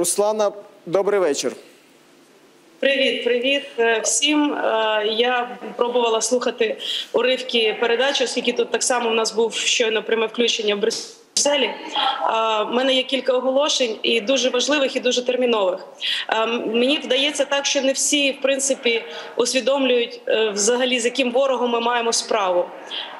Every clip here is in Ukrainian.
Руслана, добрий вечір. Привіт, привіт е, всім. Е, Я пробувала слухати уривки передачі, оскільки тут так само у нас був щойно пряме включення в Брюсселі. У мене є кілька оголошень, і дуже важливих, і дуже термінових. Е, Мені вдається так, що не всі в принципі усвідомлюють е, взагалі з яким ворогом ми маємо справу.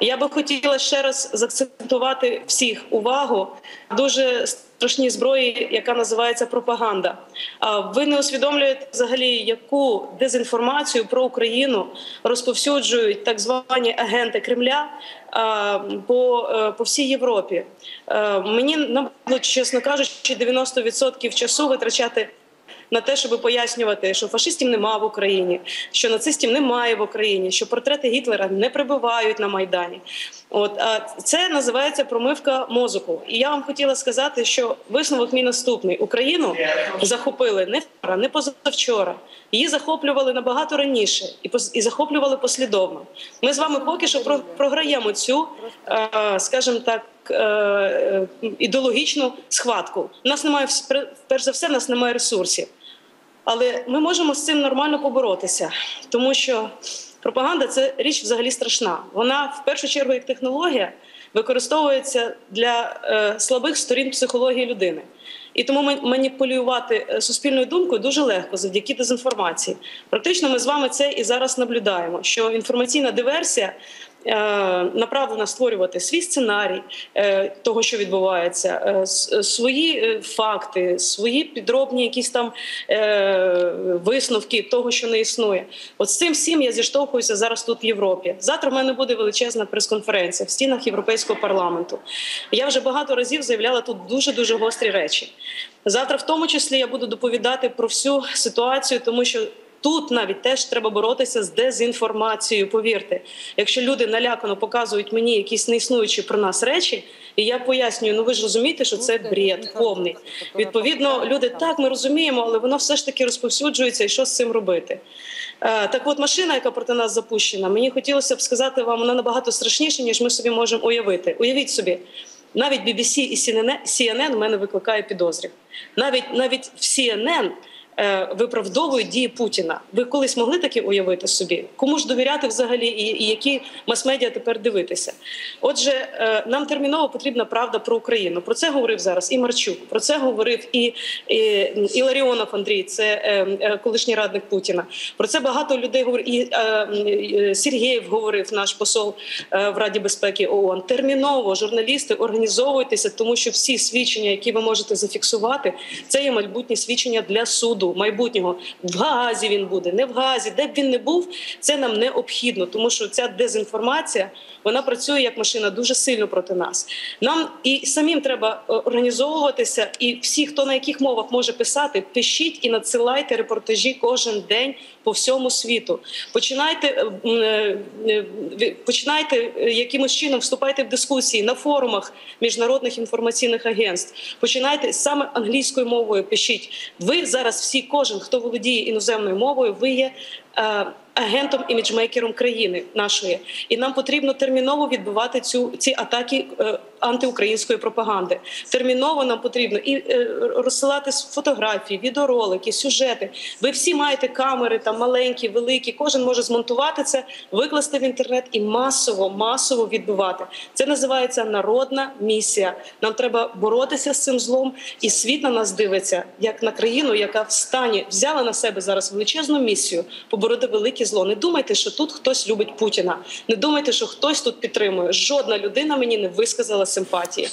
Я би хотіла ще раз заакцентувати всіх увагу дуже страшній зброї, яка називається пропаганда. А ви не усвідомлюєте взагалі, яку дезінформацію про Україну розповсюджують так звані агенти Кремля по е, по всій Європі. Е, Мені набудло, чесно кажучи, 90% часу витрачати. На те, щоб пояснювати, що фашистів нема в Україні, що нацистів немає в Україні, що портрети Гітлера не прибувають на майдані. От а це називається промивка мозку. І я вам хотіла сказати, що висновок мій наступний: Україну захопили не вчора, не позавчора. Її захоплювали набагато раніше і і захоплювали послідовно. Ми з вами поки що про- програємо цю, е, скажімо так. е, е, Ідеологічну схватку. У нас немає перш за все, у нас немає ресурсів. Але ми можемо з цим нормально поборотися, тому що пропаганда це річ взагалі страшна. Вона в першу чергу як технологія використовується для е, слабих сторін психології людини. І тому ма- маніпулювати е, суспільною думкою дуже легко завдяки дезінформації. Практично ми з вами це і зараз наблюдаємо. Що інформаційна диверсія направлена створювати свій сценарій е, того, що відбувається, е, свої е, факти, свої підробні якісь там е, висновки того, що не існує. От з цим всім я зіштовхуюся зараз тут в Європі. Завтра в мене буде величезна прес-конференція в стінах Європейського парламенту. Я вже багато разів заявляла тут дуже дуже гострі речі. Завтра, в тому числі, я буду доповідати про всю ситуацію, тому що. Тут навіть теж треба боротися з дезінформацією. Повірте, якщо люди налякано показують мені якісь неіснуючі про нас речі, і я пояснюю, ну ви ж розумієте, що це бред повний. Відповідно, люди так ми розуміємо, але воно все ж таки розповсюджується, і що з цим робити. Е, Так, от машина, яка проти нас запущена, мені хотілося б сказати вам, вона набагато страшніша, ніж ми собі можемо уявити. Уявіть собі, навіть BBC і CNN, мене викликає підозрів. Навіть навіть в CNN виправдовують дії Путіна. Ви колись могли таке уявити собі? Кому ж довіряти взагалі, і, і які мас-медіа тепер дивитися? Отже, е, нам терміново потрібна правда про Україну. Про це говорив зараз і Марчук. Про це говорив і, і, і Ларіонов Андрій, це е, е, колишній радник Путіна. Про це багато людей говорить. І е, е, Сергієв говорив, наш посол е, в Раді безпеки ООН. Терміново журналісти організовуйтеся, тому що всі свідчення, які ви можете зафіксувати, це є майбутні свідчення для суду майбутнього. В Гаазі він буде, не в Гаазі, де б він не був, це нам необхідно, тому що ця дезінформація вона працює як машина дуже сильно проти нас. Нам і самим треба е, організовуватися, і всі, хто на яких мовах може писати, пишіть і надсилайте репортажі кожен день по всьому світу. Починайте е, е, починайте якимось чином вступайте в дискусії на форумах міжнародних інформаційних агентств. Починайте саме англійською мовою. Пишіть. Ви зараз всі, кожен хто володіє іноземною мовою, ви є. Агентом іміджмейкером країни нашої, і нам потрібно терміново відбивати цю ці атаки е, антиукраїнської пропаганди. Терміново нам потрібно і е, розсилати фотографії, відеоролики, сюжети. Ви всі маєте камери там маленькі, великі. Кожен може змонтувати це, викласти в інтернет і масово, масово відбивати. Це називається народна місія. Нам треба боротися з цим злом, і світ на нас дивиться як на країну, яка в стані взяла на себе зараз величезну місію побороти велике зло. Не думайте, що тут хтось любить Путіна. Не думайте, що хтось тут підтримує. Жодна людина мені не висказала симпатії.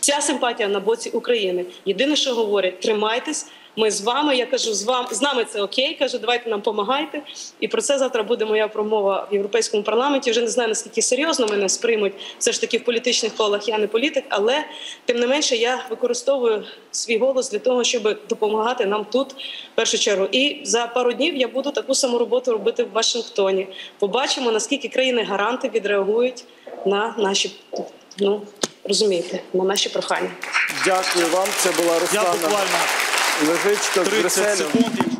Ця симпатія на боці України. Єдине, що говорять, тримайтесь. Ми з вами. Я кажу, з вами з нами це окей. Кажу, давайте нам допомагайте. І про це завтра буде моя промова в європейському парламенті. Вже не знаю наскільки серйозно мене сприймуть. Все ж таки в політичних колах я не політик, але тим не менше я використовую свій голос для того, щоб допомагати нам тут в першу чергу. І за пару днів я буду таку саму роботу робити в Вашингтоні. Побачимо наскільки країни гаранти відреагують на наші ну розумієте, на наші прохання. Дякую вам. Це була Я Руслана буквально Лежичко з 30 секунд.